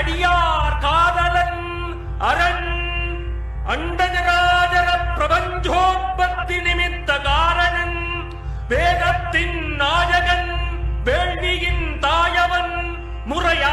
அடியார் காதலன் அரண் அண்டஜராஜர பிரபஞ்சோத்பத்தி நிமித்த காரணன் வேதத்தின் நாயகன் வேள்வியின் தாயவன் முறையா